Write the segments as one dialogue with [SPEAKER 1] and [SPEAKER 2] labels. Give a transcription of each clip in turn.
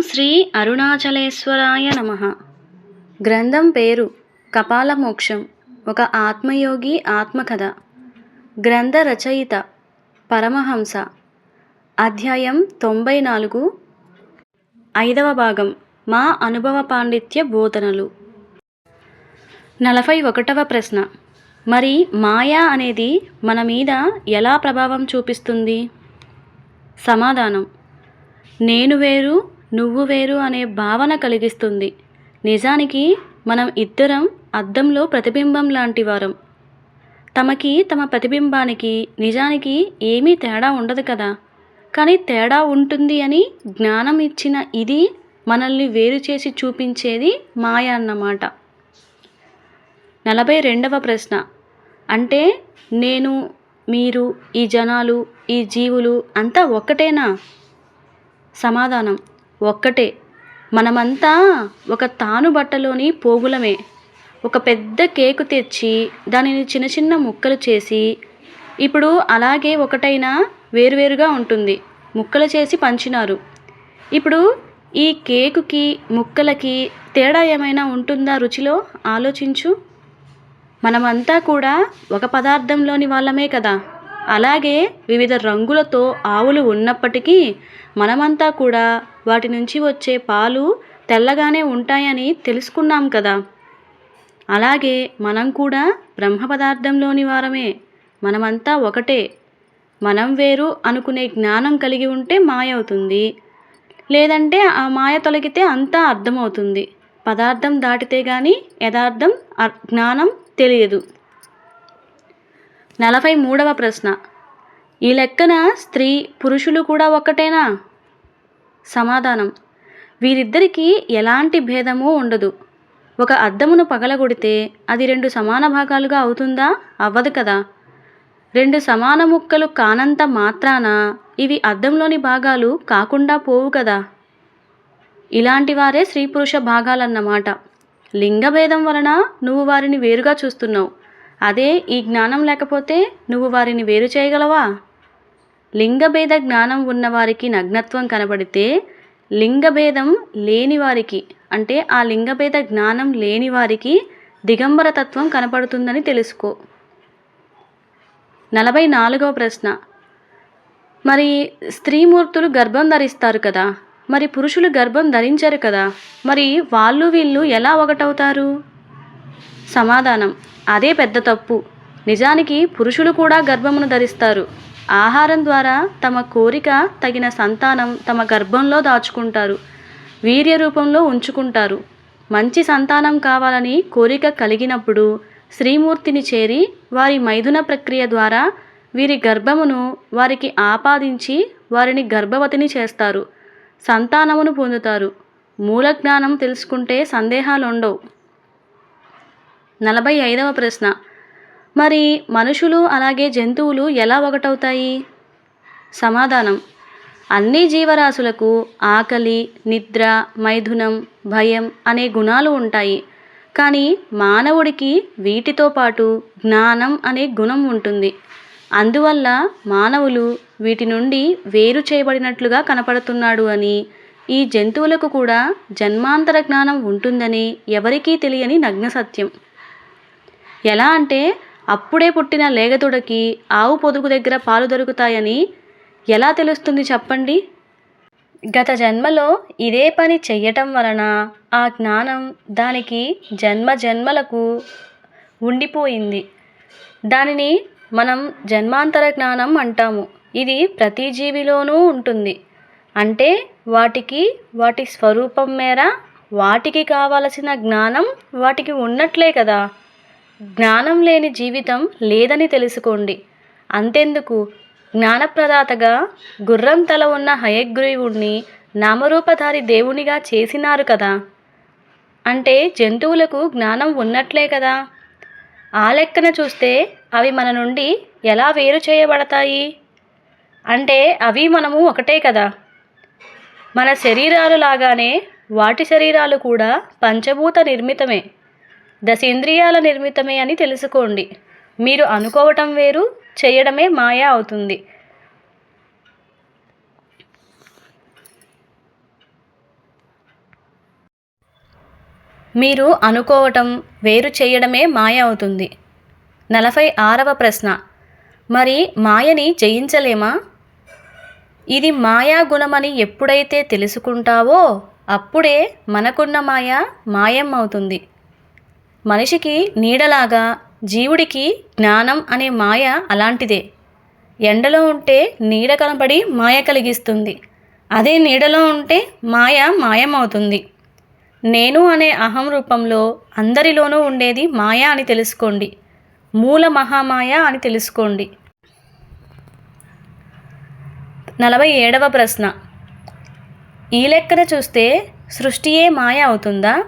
[SPEAKER 1] శ్రీ అరుణాచలేశ్వరాయ నమ. గ్రంథం పేరు కపాలమోక్షం ఒక ఆత్మయోగి ఆత్మకథ. గ్రంథ రచయిత పరమహంస. అధ్యాయం తొంభై నాలుగు. ఐదవ భాగం మా అనుభవ పాండిత్య బోధనలు. నలభై ఒకటవ ప్రశ్న. మరి మాయా అనేది మన మీద ఎలా ప్రభావం చూపిస్తుంది? సమాధానం. నేను వేరు నువ్వు వేరు అనే భావన కలిగిస్తుంది. నిజానికి మనం ఇద్దరం అద్దంలో ప్రతిబింబం లాంటి వారం. తమకి తమ ప్రతిబింబానికి నిజానికి ఏమీ తేడా ఉండదు కదా. కానీ తేడా ఉంటుంది అని జ్ఞానం ఇచ్చిన ఇది మనల్ని వేరు చేసి చూపించేది మాయ అన్నమాట. నలభై రెండవ ప్రశ్న. అంటే నేను మీరు ఈ జనాలు ఈ జీవులు అంతా ఒక్కటేనా? సమాధానం. ఒక్కటే. మనమంతా ఒక తాను బట్టలోని పోగులమే. ఒక పెద్ద కేకు తెచ్చి దానిని చిన్న చిన్న ముక్కలు చేసి ఇప్పుడు అలాగే ఒకటైనా వేరువేరుగా ఉంటుంది. ముక్కలు చేసి పంచినారు. ఇప్పుడు ఈ కేకుకి ముక్కలకి తేడా ఏమైనా ఉంటుందా రుచిలో? ఆలోచించు. మనమంతా కూడా ఒక పదార్థంలోని వాళ్ళమే కదా. అలాగే వివిధ రంగులతో ఆవులు ఉన్నప్పటికీ మనమంతా కూడా వాటి నుంచి వచ్చే పాలు తెల్లగానే ఉంటాయని తెలుసుకున్నాం కదా. అలాగే మనం కూడా బ్రహ్మ పదార్థంలోని వారమే. మనమంతా ఒకటే. మనం వేరు అనుకునే జ్ఞానం కలిగి ఉంటే మాయ అవుతుంది లేదంటే ఆ మాయ తొలగితే అంతా అర్థమవుతుంది. పదార్థం దాటితే కానీ యథార్థం జ్ఞానం తెలియదు. నలభై మూడవ ప్రశ్న. ఈ లెక్కన స్త్రీ పురుషులు కూడా ఒక్కటేనా? సమాధానం. వీరిద్దరికీ ఎలాంటి భేదము ఉండదు. ఒక అద్దమును పగలగొడితే అది రెండు సమాన భాగాలుగా అవుతుందా? అవ్వదు కదా. రెండు సమాన ముక్కలు కానంత మాత్రాన ఇవి అద్దంలోని భాగాలు కాకుండా పోవు కదా. ఇలాంటి వారే స్త్రీ పురుష భాగాలన్నమాట. లింగభేదం వలన నువ్వు వారిని వేరుగా చూస్తున్నావు. అదే ఈ జ్ఞానం లేకపోతే నువ్వు వారిని వేరు చేయగలవా? లింగభేద జ్ఞానం ఉన్నవారికి నగ్నత్వం కనబడితే లింగభేదం లేని వారికి అంటే ఆ లింగభేద జ్ఞానం లేని వారికి దిగంబరతత్వం కనపడుతుందని తెలుసుకో. నలభై నాలుగవ ప్రశ్న. మరి స్త్రీమూర్తులు గర్భం ధరిస్తారు కదా మరి పురుషులు గర్భం ధరించరు కదా మరి వాళ్ళు వీళ్ళు ఎలా ఒకటవుతారు? సమాధానం. అదే పెద్ద తప్పు. నిజానికి పురుషులు కూడా గర్భమును ధరిస్తారు. ఆహారం ద్వారా తమ కోరిక తగిన సంతానం తమ గర్భంలో దాచుకుంటారు. వీర్య రూపంలో ఉంచుకుంటారు. మంచి సంతానం కావాలని కోరిక కలిగినప్పుడు శ్రీమూర్తిని చేరి వారి మైథున ప్రక్రియ ద్వారా వీరి గర్భమును వారికి ఆపాదించి వారిని గర్భవతిని చేస్తారు. సంతానమును పొందుతారు. మూల జ్ఞానం తెలుసుకుంటే సందేహాలు ఉండవు నలభై ఐదవ ప్రశ్న. మరి మనుషులు అలాగే జంతువులు ఎలా ఒకటవుతాయి? సమాధానం. అన్ని జీవరాశులకు ఆకలి నిద్ర మైథునం భయం అనే గుణాలు ఉంటాయి. కానీ మానవుడికి వీటితో పాటు జ్ఞానం అనే గుణం ఉంటుంది. అందువల్ల మానవులు వీటి నుండి వేరు చేయబడినట్లుగా కనపడుతున్నాడు అని ఈ జంతువులకు కూడా జన్మాంతర జ్ఞానం ఉంటుందని ఎవరికీ తెలియని నగ్న సత్యం ఎలా అంటే అప్పుడే పుట్టిన లేగతుడకి ఆవు పొదుగు దగ్గర పాలు దొరుకుతాయని ఎలా తెలుస్తుంది చెప్పండి? గత జన్మలో ఇదే పని చెయ్యటం వలన ఆ జ్ఞానం దానికి జన్మ జన్మలకు ఉండిపోయింది. దానిని మనం జన్మాంతర జ్ఞానం అంటాము. ఇది ప్రతి జీవిలోనూ ఉంటుంది. అంటే వాటికి వాటి స్వరూపం మేర వాటికి కావలసిన జ్ఞానం వాటికి ఉన్నట్లే కదా? జ్ఞానం లేని జీవితం లేదని తెలుసుకోండి. అంతెందుకు? జ్ఞానప్రదాతగా గుర్రం తల ఉన్న హయగ్రీవుణ్ణి నామరూపధారి దేవునిగా చేసినారు కదా. అంటే జంతువులకు జ్ఞానం ఉన్నట్లే కదా. ఆ లెక్కన చూస్తే అవి మన నుండి ఎలా వేరు చేయబడతాయి? అంటే అవి మనము ఒకటే కదా. మన శరీరాలు లాగానే వాటి శరీరాలు కూడా పంచభూత నిర్మితమే. దశేంద్రియాల నిర్మితమే అని తెలుసుకోండి. మీరు అనుకోవటం వేరు చేయడమే మాయ అవుతుంది. మీరు అనుకోవటం వేరు చేయడమే మాయ అవుతుంది. నలభై ఆరవ ప్రశ్న. మరి మాయని జయించలేమా? ఇది మాయా గుణమని ఎప్పుడైతే తెలుసుకుంటావో అప్పుడే మనకున్న మాయ మాయం అవుతుంది మనిషికి నీడలాగా జీవుడికి జ్ఞానం అనే మాయ అలాంటిదే. ఎండలో ఉంటే నీడ కనబడి మాయ కలిగిస్తుంది. అదే నీడలో ఉంటే మాయ మాయమవుతుంది. నేను అనే అహం రూపంలో అందరిలోనూ ఉండేది మాయ అని తెలుసుకోండి. మూల మహామాయ అని తెలుసుకోండి. నలభై ఏడవ ప్రశ్న. ఈ లెక్కన చూస్తే సృష్టియే మాయ అవుతుందా?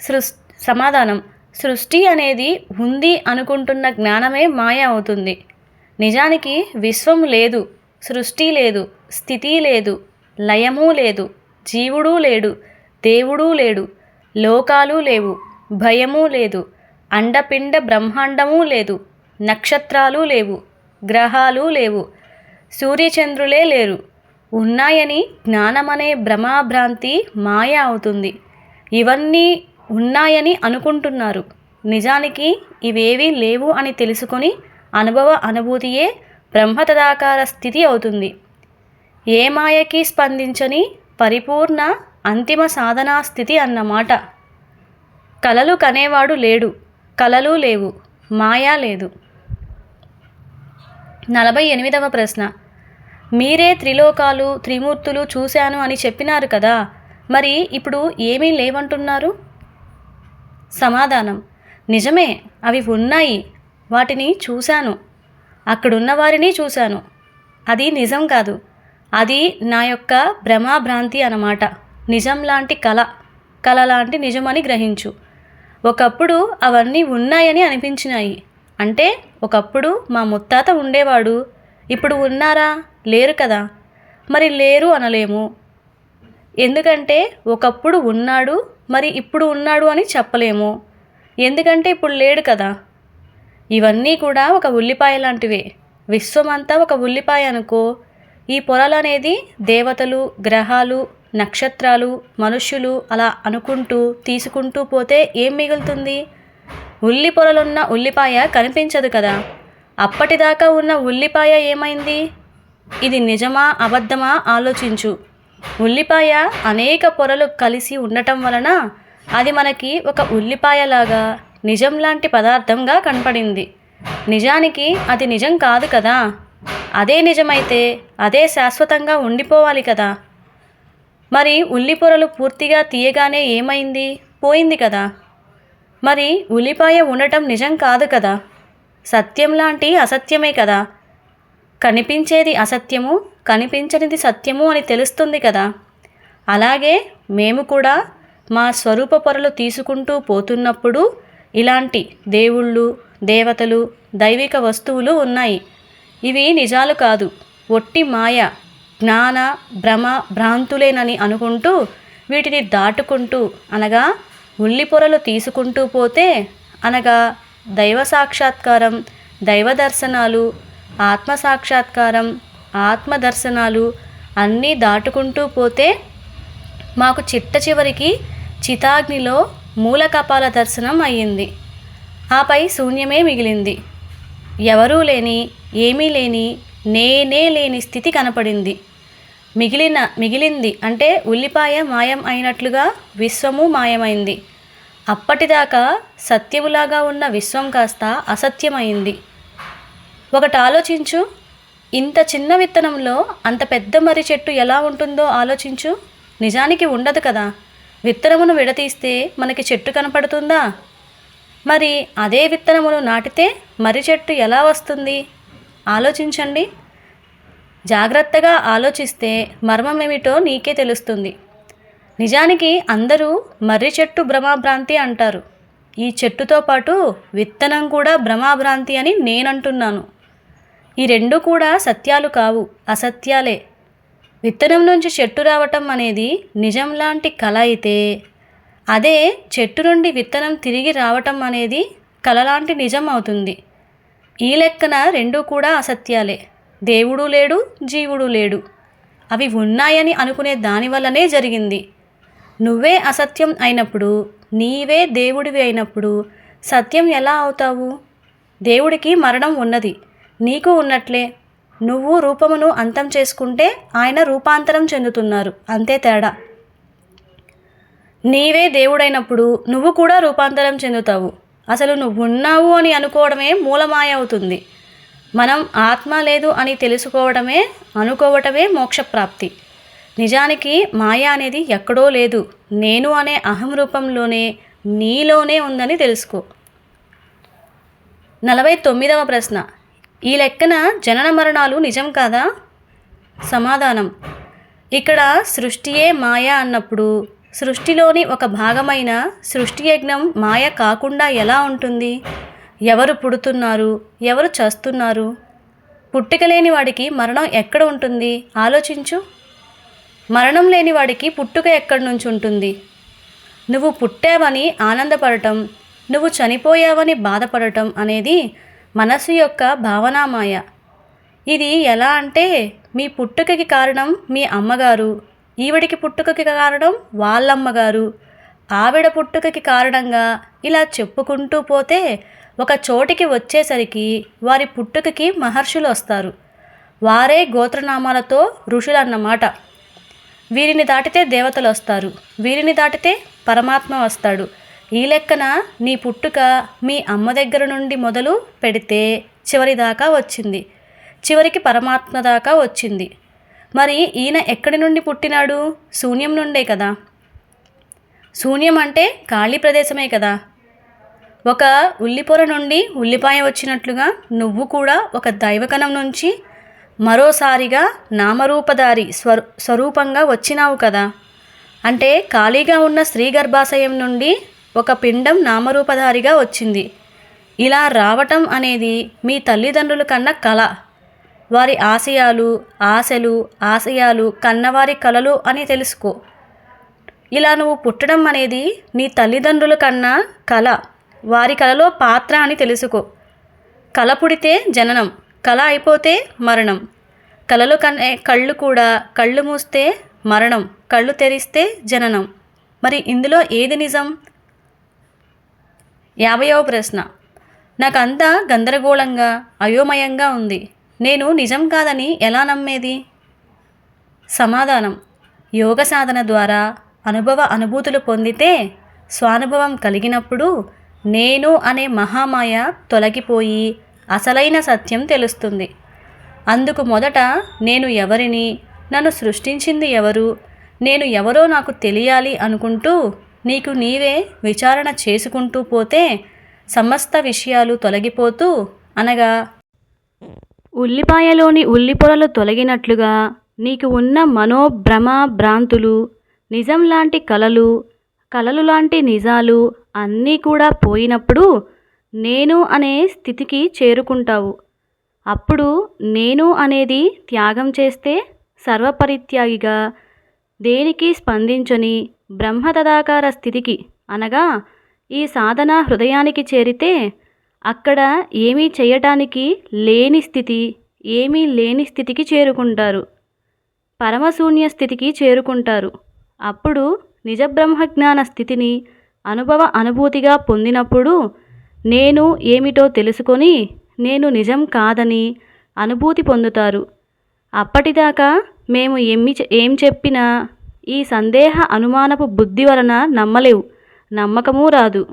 [SPEAKER 1] సృష్ సమాధానం. సృష్టి అనేది ఉంది అనుకుంటున్న జ్ఞానమే మాయ అవుతుంది. నిజానికి విశ్వం లేదు సృష్టి లేదు స్థితి లేదు లయము లేదు జీవుడు లేడు దేవుడు లేడు లోకాలు లేవు భయము లేదు అండపిండ బ్రహ్మాండము లేదు నక్షత్రాలు లేవు గ్రహాలు లేవు సూర్యచంద్రులే లేరు. ఉన్నాయని జ్ఞానమనే భ్రమాభ్రాంతి మాయ అవుతుంది. ఇవన్నీ ఉన్నాయని అనుకుంటున్నారు. నిజానికి ఇవేవీ లేవు అని తెలుసుకొని అనుభవ అనుభూతియే బ్రహ్మతదాకార స్థితి అవుతుంది. ఏ మాయకి స్పందించని పరిపూర్ణ అంతిమ సాధనా స్థితి అన్నమాట. కలలు కనేవాడు లేడు. కలలు లేవు. మాయా లేదు. నలభై ఎనిమిదవ ప్రశ్న. మీరే త్రిలోకాలు త్రిమూర్తులు చూశాను అని చెప్పినారు కదా. మరి ఇప్పుడు ఏమీ లేవంటున్నారు? సమాధానం. నిజమే అవి ఉన్నాయి. వాటిని చూశాను. అక్కడున్న వారిని చూశాను. అది నిజం కాదు. అది నా యొక్క భ్రమాభ్రాంతి అన్నమాట. నిజం లాంటి కళ. కళ లాంటి నిజమని గ్రహించు. ఒకప్పుడు అవన్నీ ఉన్నాయని అనిపించినాయి. అంటే ఒకప్పుడు మా ముత్తాత ఉండేవాడు. ఇప్పుడు ఉన్నారా? లేరు కదా. మరి లేరు అనలేము. ఎందుకంటే ఒకప్పుడు ఉన్నాడు మరి ఇప్పుడు ఉన్నాడు అని చెప్పలేము. ఎందుకంటే ఇప్పుడు లేడు కదా. ఇవన్నీ కూడా ఒక ఉల్లిపాయ లాంటివే. విశ్వమంతా ఒక ఉల్లిపాయ అనుకో. ఈ పొరలు అనేది దేవతలు గ్రహాలు నక్షత్రాలు మనుష్యులు అలా అనుకుంటూ తీసుకుంటూ పోతే ఏం మిగులుతుంది? ఉల్లి పొరలున్న ఉల్లిపాయ కనిపించదు కదా. అప్పటిదాకా ఉన్న ఉల్లిపాయ ఏమైంది? ఇది నిజమా అబద్ధమా? ఆలోచించు. ఉల్లిపాయ అనేక పొరలు కలిసి ఉండటం వలన అది మనకి ఒక ఉల్లిపాయలాగా నిజం లాంటి పదార్థంగా కనపడింది. నిజానికి అది నిజం కాదు కదా? అదే నిజమైతే అదే శాశ్వతంగా ఉండిపోవాలి కదా? మరి ఉల్లి పొరలు పూర్తిగా తీయగానే ఏమైంది? పోయింది కదా? మరి ఉల్లిపాయ ఉండటం నిజం కాదు కదా? సత్యం లాంటి అసత్యమే కదా? కనిపించేది అసత్యము? కనిపించనిది సత్యము అని తెలుస్తుంది కదా. అలాగే మేము కూడా మా స్వరూప పొరలు తీసుకుంటూ పోతున్నప్పుడు ఇలాంటి దేవుళ్ళు దేవతలు దైవిక వస్తువులు ఉన్నాయి. ఇవి నిజాలు కాదు. ఒట్టి మాయ జ్ఞాన భ్రమ భ్రాంతులేనని అనుకుంటూ వీటిని దాటుకుంటూ అనగా ఉల్లి పొరలు తీసుకుంటూ పోతే అనగా దైవ సాక్షాత్కారం దైవ దర్శనాలు ఆత్మ సాక్షాత్కారం ఆత్మ దర్శనాలు అన్నీ దాటుకుంటూ పోతే మాకు చిట్ట చివరికి చితాగ్నిలో మూలకపాల దర్శనం అయ్యింది. ఆపై శూన్యమే మిగిలింది. ఎవరూ లేని ఏమీ లేని నేనే లేని స్థితి కనపడింది. మిగిలిన మిగిలింది అంటే ఉల్లిపాయ మాయం అయినట్లుగా విశ్వము మాయమైంది. అప్పటిదాకా సత్యములాగా ఉన్న విశ్వం కాస్త అసత్యమైంది. ఒకటి ఆలోచించు. ఇంత చిన్న విత్తనంలో అంత పెద్ద మర్రి చెట్టు ఎలా ఉంటుందో ఆలోచించు. నిజానికి ఉండదు కదా. విత్తనమును విడతీస్తే మనకి చెట్టు కనపడుతుందా? మరి అదే విత్తనమును నాటితే మర్రి చెట్టు ఎలా వస్తుంది? ఆలోచించండి. జాగ్రత్తగా ఆలోచిస్తే మర్మం ఏమిటో నీకే తెలుస్తుంది. నిజానికి అందరూ మర్రి చెట్టు భ్రమాభ్రాంతి అంటారు. ఈ చెట్టుతో పాటు విత్తనం కూడా భ్రమాభ్రాంతి అని నేనంటున్నాను. ఈ రెండు కూడా సత్యాలు కావు అసత్యాలే. విత్తనం నుంచి చెట్టు రావటం అనేది నిజం లాంటి కళ అయితే అదే చెట్టు నుండి విత్తనం తిరిగి రావటం అనేది కలలాంటి నిజం అవుతుంది. ఈ లెక్కన రెండు కూడా అసత్యాలే. దేవుడు లేడు జీవుడు లేడు. అవి ఉన్నాయని అనుకునే దానివల్లనే జరిగింది. నువ్వే అసత్యం అయినప్పుడు నీవే దేవుడివి అయినప్పుడు సత్యం ఎలా అవుతావు? దేవుడికి మరణం ఉన్నది. నీకు ఉన్నట్లే. నువ్వు రూపమును అంతం చేసుకుంటే ఆయన రూపాంతరం చెందుతున్నారు. అంతే తేడా. నీవే దేవుడైనప్పుడు నువ్వు కూడా రూపాంతరం చెందుతావు. అసలు నువ్వు ఉన్నావు అని అనుకోవడమే మూలమాయ అవుతుంది. మనం ఆత్మ లేదు అని తెలుసుకోవడమే అనుకోవటమే మోక్షప్రాప్తి. నిజానికి మాయ అనేది ఎక్కడో లేదు. నేను అనే అహం రూపంలోనే నీలోనే ఉందని తెలుసుకో. నలభై తొమ్మిదవ ప్రశ్న. ఈ లెక్కన జనన మరణాలు నిజం కాదా? సమాధానం. ఇక్కడ సృష్టియే మాయ అన్నప్పుడు సృష్టిలోని ఒక భాగమైన సృష్టి యజ్ఞం మాయ కాకుండా ఎలా ఉంటుంది? ఎవరు పుడుతున్నారు? ఎవరు చస్తున్నారు? పుట్టుక లేని వాడికి మరణం ఎక్కడ ఉంటుంది? ఆలోచించు. మరణం లేని వాడికి పుట్టుక ఎక్కడి నుంచి ఉంటుంది? నువ్వు పుట్టావని ఆనందపడటం నువ్వు చనిపోయావని బాధపడటం అనేది మనసు యొక్క భావనామాయ. ఇది ఎలా అంటే మీ పుట్టుకకి కారణం మీ అమ్మగారు. ఈవిడికి పుట్టుకకి కారణం వాళ్ళమ్మగారు. ఆవిడ పుట్టుకకి కారణంగా ఇలా చెప్పుకుంటూ పోతే ఒక చోటికి వచ్చేసరికి వారి పుట్టుకకి మహర్షులు వస్తారు. వారే గోత్రనామాలతో ఋషులన్నమాట. వీరిని దాటితే దేవతలు వస్తారు. వీరిని దాటితే పరమాత్మ వస్తాడు. ఈ లెక్కన నీ పుట్టుక మీ అమ్మ దగ్గర నుండి మొదలు పెడితే చివరి దాకా వచ్చింది. చివరికి పరమాత్మ దాకా వచ్చింది. మరి ఈయన ఎక్కడి నుండి పుట్టినాడు? శూన్యం నుండే కదా. శూన్యం అంటే ఖాళీ ప్రదేశమే కదా. ఒక ఉల్లిపొర నుండి ఉల్లిపాయ వచ్చినట్లుగా నువ్వు కూడా ఒక దైవకణం నుంచి మరోసారిగా నామరూపధారి స్వరూ స్వరూపంగా వచ్చినావు కదా. అంటే ఖాళీగా ఉన్న స్త్రీ గర్భాశయం నుండి ఒక పిండం నామరూపధారిగా వచ్చింది. ఇలా రావటం అనేది మీ తల్లిదండ్రుల కన్నా కళ. వారి ఆశయాలు ఆశలు ఆశయాలు కన్నవారి కళలు అని తెలుసుకో. ఇలా నువ్వు పుట్టడం అనేది నీ తల్లిదండ్రుల కన్నా కళ. వారి కళలో పాత్ర అని తెలుసుకో. కళ పుడితే జననం కళ అయిపోతే మరణం. కళలు కన్నే కళ్ళు కూడా కళ్ళు మూస్తే మరణం కళ్ళు తెరిస్తే జననం. మరి ఇందులో ఏది నిజం? యాభైవ ప్రశ్న. నాకంతా గందరగోళంగా అయోమయంగా ఉంది. నేను నిజం కాదని ఎలా నమ్మేది? సమాధానం. యోగ సాధన ద్వారా అనుభవ అనుభూతులు పొందితే స్వానుభవం కలిగినప్పుడు నేను అనే మహామాయ తొలగిపోయి అసలైన సత్యం తెలుస్తుంది. అందుకు మొదట నేను ఎవరిని నన్ను సృష్టించింది ఎవరు నేను ఎవరో నాకు తెలియాలి అనుకుంటూ నీకు నీవే విచారణ చేసుకుంటూ పోతే సమస్త విషయాలు తొలగిపోతూ అనగా ఉల్లిపాయలోని ఉల్లిపొరలు తొలగినట్లుగా నీకు ఉన్న మనోభ్రమ భ్రాంతులు నిజం లాంటి కలలు కలలు లాంటి నిజాలు అన్నీ కూడా పోయినప్పుడు నేను అనే స్థితికి చేరుకుంటావు. అప్పుడు నేను అనేది త్యాగం చేస్తే సర్వపరిత్యాగిగా దేనికి స్పందించని బ్రహ్మతదాకార స్థితికి అనగా ఈ సాధన హృదయానికి చేరితే అక్కడ ఏమీ చేయటానికి లేని స్థితి ఏమీ లేని స్థితికి చేరుకుంటారు. పరమశూన్య స్థితికి చేరుకుంటారు. అప్పుడు నిజ బ్రహ్మజ్ఞాన స్థితిని అనుభవ అనుభూతిగా పొందినప్పుడు నేను ఏమిటో తెలుసుకొని నేను నిజం కాదని అనుభూతి పొందుతారు. అప్పటిదాకా మేము ఏమి ఏం చెప్పినా ఈ సందేహ అనుమానపు బుద్ధి వలన నమ్మలేవు. నమ్మకమూ రాదు.